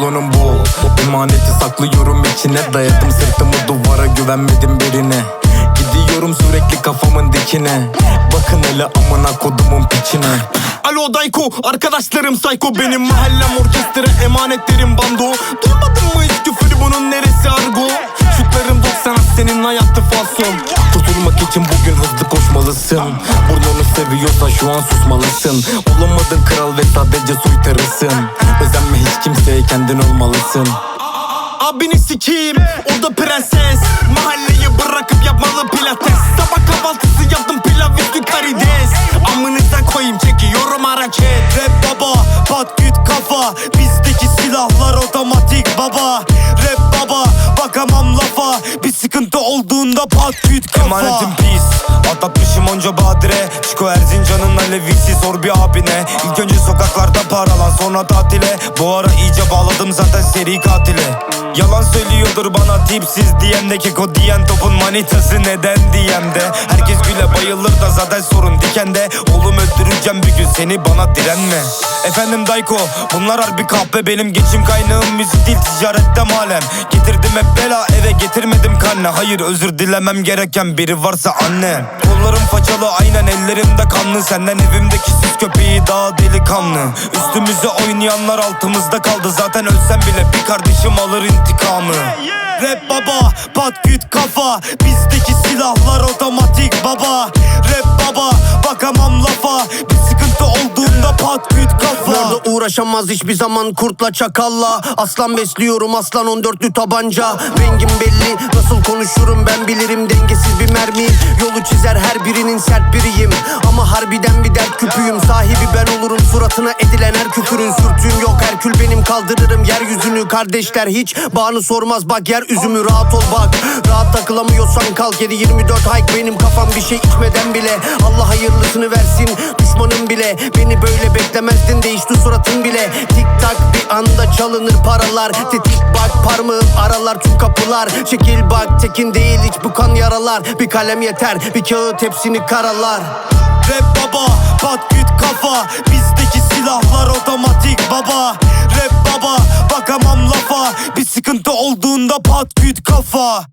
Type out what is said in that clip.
yolunun bu. Emaneti saklıyorum içine Dayadım sırtımı duvara güvenmedim birine. Gidiyorum sürekli kafamın dikine. Bakın hele amına kodumun piçine. Alo Dayko arkadaşlarım sayko Benim mahallem orkestra emanetlerim bando. Kurtulmak için bugün hızlı koşmalısın. Burnunu seviyorsan şu an susmalısın. Olamadın kral ve sadece soytarısın. Özenme hiç kimseye kendin olmalısın. Abini sikeyim o da prenses. Mahalleyi bırakıp yapmalı pilates. Sabah kahvaltısı yaptım pilav üstü karides. Amınıza koyayım çekiyorum hareket Rap baba pat küt kafa. Bizdeki silahlar otomatik baba. Rap baba. Bakamam lafa. Bir sıkıntı olduğunda pat küt kafa. Emanetim pis. Atlatmışım onca badire. Çiko Erzincan'ın alevisi sor bir abine. İlk önce sokaklarda paralan sonra tatile. Bu ara iyice bağladım zaten seri katile. Yalan söylüyordur bana tipsiz diyen de keko diyen topun manitası neden? diyem de. Herkes güle bayılır da zaten sorun dikende Oğlum öldüreceğim bir gün. Seni bana direnme Efendim Dayko bunlar harbi kahpe. Benim geçim kaynağım müzik değil ticarette malem. Getirdim hep bela eve getirmedim kanne. Hayır özür dilemem gereken biri varsa anne. Kollarım façalı aynen ellerimde kanlı. Senden evimdeki süs köpeği daha delikanlı. Üstümüze oynayanlar altımızda kaldı. Zaten ölsem bile bir kardeşim alır intikamı. Rap baba pat küt kafa. Bizdeki silahlar otomatik baba. Rap baba bakamam lafa olduğunda pat küt kafa Orada uğraşamaz hiçbir zaman kurtla çakalla. Aslan besliyorum aslan 14'lü tabanca. Rengim belli nasıl konuşurum ben bilirim. Dengesiz bir mermiyim yolu çizer her birinin sert biriyim. Ama harbiden bir dert küpüyüm. Sahibi ben olurum suratına edilen kaldırırım yeryüzünü Kardeşler. Hiç bağını sormaz bak yer üzümü Rahat ol bak. Rahat takılamıyorsan kalk 7-24 hike. Benim kafam bir şey içmeden bile Allah hayırlısını versin düşmanım bile. Beni böyle beklemezdin değişti suratın bile. Tik tak bir anda çalınır paralar. Tetik bak parmağım aralar tüm kapılar. Çekil bak tekin değil hiç bu kan yaralar. Bir kalem yeter bir kağıt hepsini karalar. Rap baba pat küt kafa. Bizdeki silahlar otomatik baba Rap baba. Bakamam lafa Bir sıkıntı olduğunda pat küt kafa